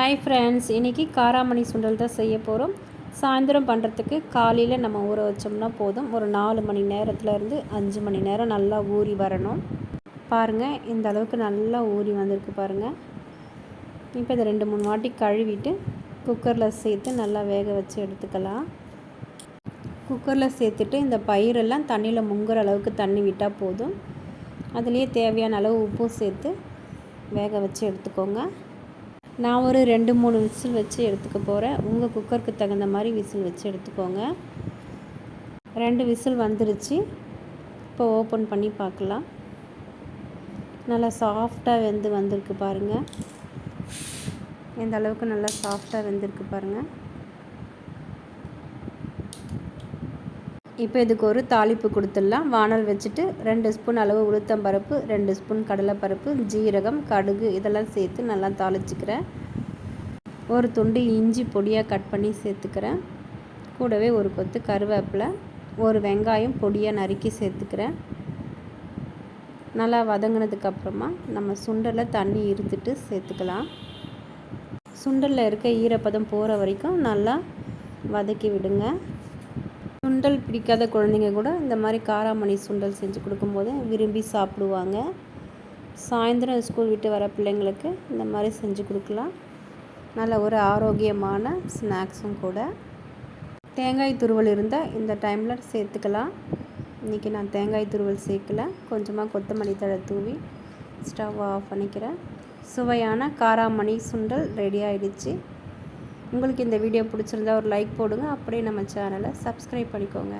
Hi friends இன்றைக்கி காராமணி சுண்டல் தான் செய்ய போகிறோம் சாயந்தரம் பண்ணுறதுக்கு காலையில் நம்ம ஊற வச்சோம்னா போதும். ஒரு நாலு மணி நேரத்துலேருந்து அஞ்சு மணி நேரம் நல்லா ஊறி வரணும். பாருங்கள் இந்த அளவுக்கு நல்லா ஊறி வந்திருக்கு பாருங்கள் இப்போ இதை ரெண்டு மூணு வாட்டி கழுவிட்டு குக்கரில் சேர்த்து நல்லா வேக வச்சு எடுத்துக்கலாம். குக்கரில் சேர்த்துட்டு இந்த பயிரெல்லாம் தண்ணியில் முங்குற அளவுக்கு தண்ணி விட்டால் போதும். அதுலேயே தேவையான அளவு உப்பும் சேர்த்து வேக வச்சு எடுத்துக்கோங்க. நான் ஒரு ரெண்டு மூணு விசில் வச்சு எடுத்துக்க போகிறேன் உங்கள் குக்கருக்கு தகுந்த மாதிரி விசில் வச்சு எடுத்துக்கோங்க. ரெண்டு விசில் வந்துருச்சு. இப்போ ஓப்பன் பண்ணி பார்க்கலாம். நல்லா சாஃப்டாக வெந்து வந்திருக்கு பாருங்கள் எந்த அளவுக்கு நல்லா சாஃப்டாக வெந்திருக்கு பாருங்கள் இப்போ இதுக்கு ஒரு தாளிப்பு கொடுத்துடலாம். வானல் வச்சுட்டு ரெண்டு ஸ்பூன் அளவு உளுத்தம்பருப்பு ரெண்டு ஸ்பூன் கடலைப்பருப்பு ஜீரகம் கடுகு இதெல்லாம் சேர்த்து நல்லா தாளிச்சுக்கிறேன். ஒரு துண்டு இஞ்சி பொடியாக கட் பண்ணி சேர்த்துக்கிறேன். கூடவே ஒரு கொத்து கருவேப்பிலை ஒரு வெங்காயம் பொடியாக நறுக்கி சேர்த்துக்கிறேன். நல்லா வதங்கினதுக்கப்புறமா நம்ம சுண்டலை தண்ணி இருத்துட்டு சேர்த்துக்கலாம். சுண்டலில் இருக்க ஈரப்பதம் போகிற வரைக்கும் நல்லா வதக்கி விடுங்க. சுண்டல் பிடிக்காத குழந்தைங்க கூட இந்த மாதிரி காராமணி சுண்டல் செஞ்சு கொடுக்கும்போது விரும்பி சாப்பிடுவாங்க. சாயந்தரம் ஸ்கூல் விட்டு வர பிள்ளைங்களுக்கு இந்த மாதிரி செஞ்சு கொடுக்கலாம். நல்ல ஒரு ஆரோக்கியமான ஸ்நாக்ஸும் கூட. தேங்காய் துருவல் இருந்தால் இந்த டைமில் சேர்த்துக்கலாம். இன்றைக்கி நான் தேங்காய் துருவல் சேர்க்கல. கொஞ்சமாக கொத்தமல்லி தழை தூவி ஸ்டவ் ஆஃப் பண்ணிக்கிறேன். சுவையான காராமணி சுண்டல் ரெடி ஆகிடுச்சு உங்களுக்கு இந்த வீடியோ பிடிச்சிருந்தா ஒரு லைக் போடுங்க. அப்படியே நம்ம சேனலை சப்ஸ்கிரைப் பண்ணிக்கோங்க.